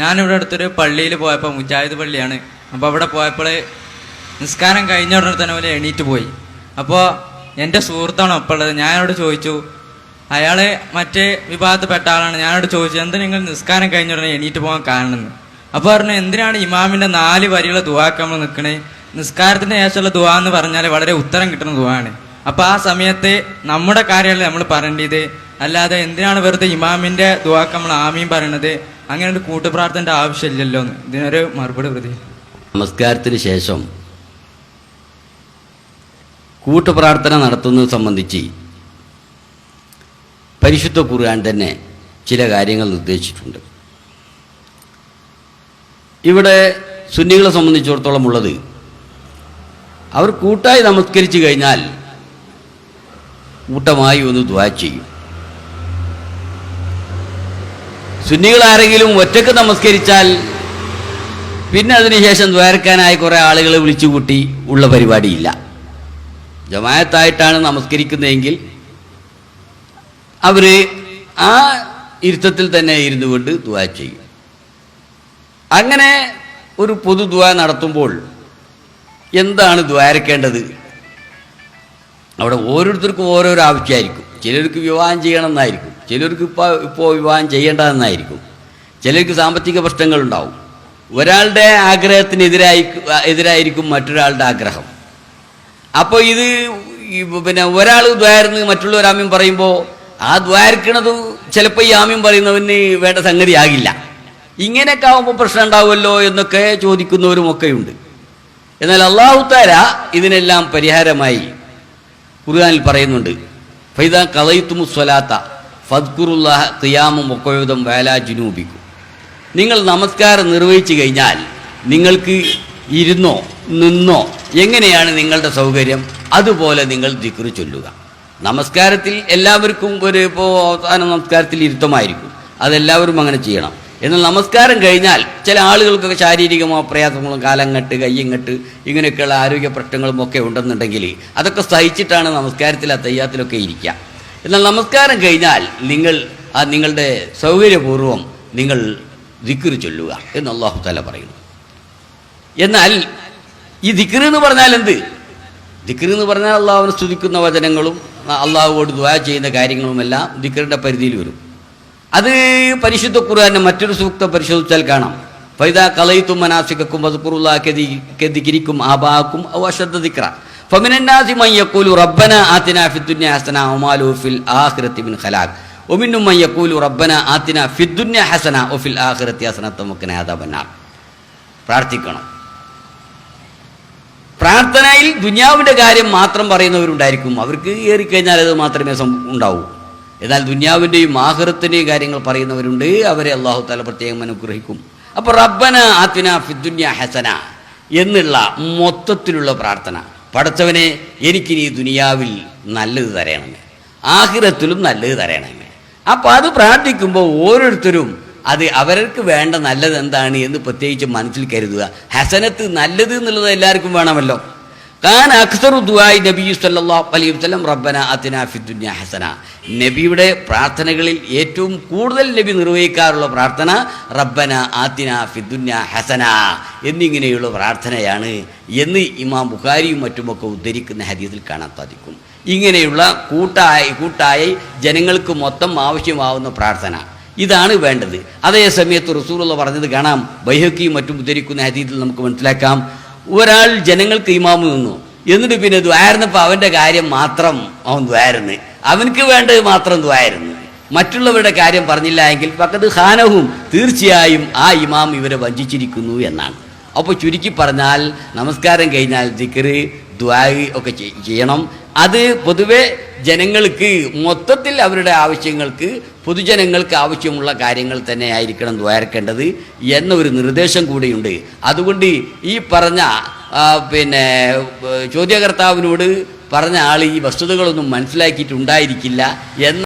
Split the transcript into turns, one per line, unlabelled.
ഞാനിവിടെ അടുത്തൊരു പള്ളിയിൽ പോയപ്പോൾ മുജാഹിദ് പള്ളിയാണ്. അപ്പോൾ അവിടെ പോയപ്പോൾ നിസ്കാരം കഴിഞ്ഞ ഉടനെ തന്നെ പോലെ എണീറ്റ് പോയി. അപ്പോൾ എന്റെ സുഹൃത്താണ് ഒപ്പം ഉള്ളത്. ഞാനോട് ചോദിച്ചു അയാൾ മറ്റേ വിഭാഗത്തിൽപ്പെട്ട ആളാണ്. ഞാനോട് ചോദിച്ചു എന്താ നിങ്ങൾ നിസ്കാരം കഴിഞ്ഞ ഉടനെ എണീറ്റ് പോകാൻ കാണുന്നത് അപ്പോൾ പറഞ്ഞു എന്തിനാണ് ഇമാമിന്റെ നാല് വരിയുള്ള ദുവാക്ക് നമ്മൾ നിൽക്കണേ? നിസ്കാരത്തിന് ശേഷമുള്ള ദുവാ എന്ന് പറഞ്ഞാൽ വളരെ ഉത്തരം കിട്ടുന്ന ദുവാണ് അപ്പോൾ ആ സമയത്ത് നമ്മുടെ കാര്യമല്ലേ നമ്മൾ പറയേണ്ടത്? അല്ലാതെ എന്തിനാണ് വെറുതെ ഇമാമിന്റെ ദുവാക്ക് നമ്മൾ ആമീൻ പറയണത്? അങ്ങനെ ഒരു കൂട്ടുപ്രാർത്ഥന ആവശ്യമില്ലല്ലോ ഇതിനൊരു മറുപടി പ്രതി.
നമസ്കാരത്തിന് ശേഷം കൂട്ടുപ്രാർത്ഥന നടത്തുന്നത് സംബന്ധിച്ച് പരിശുദ്ധ കുറുകാൻ തന്നെ ചില കാര്യങ്ങൾ നിർദ്ദേശിച്ചിട്ടുണ്ട്. ഇവിടെ സുന്നികളെ സംബന്ധിച്ചിടത്തോളം ഉള്ളത് അവർ കൂട്ടായി നമസ്കരിച്ചു കഴിഞ്ഞാൽ കൂട്ടമായി ഒന്ന് ദ്വാ ചെയ്യും. സുന്നികൾ ആരെങ്കിലും ഒറ്റയ്ക്ക് നമസ്കരിച്ചാൽ പിന്നെ അതിനുശേഷം ദ്വാരക്കാനായി കുറേ ആളുകളെ വിളിച്ചു കൂട്ടി ഉള്ള പരിപാടിയില്ല. ജമായത്തായിട്ടാണ് നമസ്കരിക്കുന്നതെങ്കിൽ അവർ ആ ഇരുത്തത്തിൽ തന്നെ ഇരുന്നു കൊണ്ട് ദുവാ ചെയ്യും. അങ്ങനെ ഒരു പൊതു ദുവാ നടത്തുമ്പോൾ എന്താണ് ദ്വാരക്കേണ്ടത്? അവിടെ ഓരോരുത്തർക്കും ഓരോരോ ആവശ്യമായിരിക്കും. ചിലർക്ക് വിവാഹം ചെയ്യണമെന്നായിരിക്കും. ചിലർക്ക് ഇപ്പോൾ ഇപ്പോൾ വിവാഹം ചെയ്യേണ്ടതെന്നായിരിക്കും. ചിലർക്ക് സാമ്പത്തിക പ്രശ്നങ്ങളുണ്ടാവും. ഒരാളുടെ ആഗ്രഹത്തിനെതിരായി എതിരായിരിക്കും മറ്റൊരാളുടെ ആഗ്രഹം. അപ്പോൾ ഇത് പിന്നെ ഒരാൾ ദ്വാരന്ന് മറ്റുള്ളവർ ആമ്യം പറയുമ്പോൾ ആ ദ്വാരക്കണത് ചിലപ്പോൾ ഈ ആമ്യം പറയുന്നവന് വേണ്ട സംഗതി ആകില്ല. ഇങ്ങനെയൊക്കെ ആവുമ്പോൾ പ്രശ്നം ഉണ്ടാവുമല്ലോ എന്നൊക്കെ ചോദിക്കുന്നവരുമൊക്കെയുണ്ട് എന്നാൽ അള്ളാഹുത്താര ഇതിനെല്ലാം പരിഹാരമായി ഖുർആനിൽ പറയുന്നുണ്ട് ഫൈദ കലയിത്തുമു സ്വലാത്ത ഫദ്കുറുല്ലാഹ ഖിയാമും ഒക്കോയുതും വേല ജുനൂബിക്കും. നിങ്ങൾ നമസ്കാരം നിർവഹിച്ചു കഴിഞ്ഞാൽ നിങ്ങൾക്ക് ഇരുന്നോ നിന്നോ എങ്ങനെയാണ് നിങ്ങളുടെ സൗകര്യം? അതുപോലെ നിങ്ങൾ ദിക്റ് ചൊല്ലുക. നമസ്കാരത്തിൽ എല്ലാവർക്കും ഒരു ഇപ്പോൾ അവസാന നമസ്കാരത്തിൽ ഇരുത്തമായിരിക്കും. അതെല്ലാവരും അങ്ങനെ ചെയ്യണം. എന്നാൽ നമസ്കാരം കഴിഞ്ഞാൽ ചില ആളുകൾക്കൊക്കെ ശാരീരികമോ പ്രയാസങ്ങളും കാലങ്ങട്ട് കയ്യങ്ങട്ട് ഇങ്ങനെയൊക്കെയുള്ള ആരോഗ്യ പ്രശ്നങ്ങളും ഒക്കെ ഉണ്ടെന്നുണ്ടെങ്കിൽ അതൊക്കെ സഹിച്ചിട്ടാണ് നമസ്കാരത്തിൽ ആ തയ്യാത്തിലൊക്കെ ഇരിക്കുക. എന്നാൽ നമസ്കാരം കഴിഞ്ഞാൽ നിങ്ങൾ ആ നിങ്ങളുടെ സൗകര്യപൂർവം നിങ്ങൾ ദിക്ർ ചൊല്ലുക എന്ന് അള്ളാഹു താല പറയുന്നു. എന്നാൽ ഈ ദിക്ർ എന്ന് പറഞ്ഞാൽ എന്ത്? ദിക്ർ എന്ന് പറഞ്ഞാൽ അള്ളാഹുവിനെ സ്തുതിക്കുന്ന വചനങ്ങളും അള്ളാഹുവോട് ദ്വാ ചെയ്യുന്ന കാര്യങ്ങളുമെല്ലാം ദിക്കറിന്റെ പരിധിയിൽ വരും. അത് പരിശുദ്ധ ഖുർആാനെ മറ്റൊരു സൂക്തം പരിശോധിച്ചാൽ കാണാം. ഫൈദ കലയിത്തും മനാസിക്കും ആബാക്കും റബ്ബന ആത്തിന ഫിദ്ദുന്യ ഹസന ഒമാലു ഫിൽ പ്രാർത്ഥിക്കണം. പ്രാർത്ഥനയിൽ ദുനിയാവിന്റെ കാര്യം മാത്രം പറയുന്നവരുണ്ടായിരിക്കും. അവർക്ക് ഏറിക്കഴിഞ്ഞാൽ അത് മാത്രമേ ഉണ്ടാവൂ. എന്നാൽ ദുന്യാവിന്റെയും ആഹൃത്തിന്റെയും കാര്യങ്ങൾ പറയുന്നവരുണ്ട്. അവരെ അള്ളാഹു താല പ്രത്യേകം അനുഗ്രഹിക്കും. അപ്പോൾ റബ്ബന ആത്തിന ഫിദ്ദുന്യ ഹസന എന്നുള്ള മൊത്തത്തിലുള്ള പ്രാർത്ഥന. എനിക്ക് എനിക്കിനി ദുനിയാവിൽ നല്ലത് തരണമേ ആഹിരത്തിലും നല്ലത് തരണമേ അപ്പോൾ അത് പ്രാർത്ഥിക്കുമ്പോൾ ഓരോരുത്തരും അത് അവർക്ക് വേണ്ട നല്ലത് എന്താണ് എന്ന് പ്രത്യേകിച്ച് മനസ്സിൽ കരുതുക. ഹസനത്ത് നല്ലത് എന്നുള്ളത് എല്ലാവർക്കും വേണമല്ലോ. അക്സറു അലൈഹി ഹസന. നബിയുടെ പ്രാർത്ഥനകളിൽ ഏറ്റവും കൂടുതൽ നബി നിർവഹിക്കാറുള്ള പ്രാർത്ഥന റബ്ബന ആത്തിന ഫിദുന്യ ഹസന. എന്നിങ്ങനെയുള്ള പ്രാർത്ഥനയാണ് എന്ന് ഇമാം ബുഖാരിയും മറ്റുമൊക്കെ ഉദ്ധരിക്കുന്ന ഹദീസിൽ കാണാൻ സാധിക്കും. ഇങ്ങനെയുള്ള കൂട്ടായി കൂട്ടായി ജനങ്ങൾക്ക് മൊത്തം ആവശ്യമാവുന്ന പ്രാർത്ഥന. ഇതാണ് വേണ്ടത്. അതേ സമയത്ത് റസൂലുള്ള പറഞ്ഞത് കാണാം. ബൈഹക്കിയും മറ്റും ഉദ്ധരിക്കുന്ന ഹദീസിൽ നമുക്ക് മനസ്സിലാക്കാം. ഒരാൾ ജനങ്ങൾക്ക് ഇമാമ് നിന്നു. എന്നിട്ട് പിന്നെ ദ്വാരുന്നപ്പോൾ അവന്റെ കാര്യം മാത്രം അവൻ ദ്വാരുന്ന്. അവനക്ക് വേണ്ടത് മാത്രം ദ്വാരുന്നു. മറ്റുള്ളവരുടെ കാര്യം പറഞ്ഞില്ല എങ്കിൽ പക്കത്ത് ഹാനവും തീർച്ചയായും ആ ഇമാം ഇവരെ വഞ്ചിച്ചിരിക്കുന്നു എന്നാണ്. അപ്പോൾ ചുരുക്കി പറഞ്ഞാൽ നമസ്കാരം കഴിഞ്ഞാൽ ദിക്കറ് ദ്വായി ഒക്കെ ചെയ്- ചെയ്യണം. അത് പൊതുവെ ജനങ്ങൾക്ക് മൊത്തത്തിൽ അവരുടെ ആവശ്യങ്ങൾക്ക് പൊതുജനങ്ങൾക്ക് ആവശ്യമുള്ള കാര്യങ്ങൾ തന്നെ ആയിരിക്കണം ദ്വാരക്കേണ്ടത് എന്ന ഒരു നിർദ്ദേശം കൂടിയുണ്ട്. അതുകൊണ്ട് ഈ പറഞ്ഞ പിന്നെ ചോദ്യകർത്താവിനോട് പറഞ്ഞ ആൾ ഈ വസ്തുതകളൊന്നും മനസ്സിലാക്കിയിട്ടുണ്ടായിരിക്കില്ല എന്ന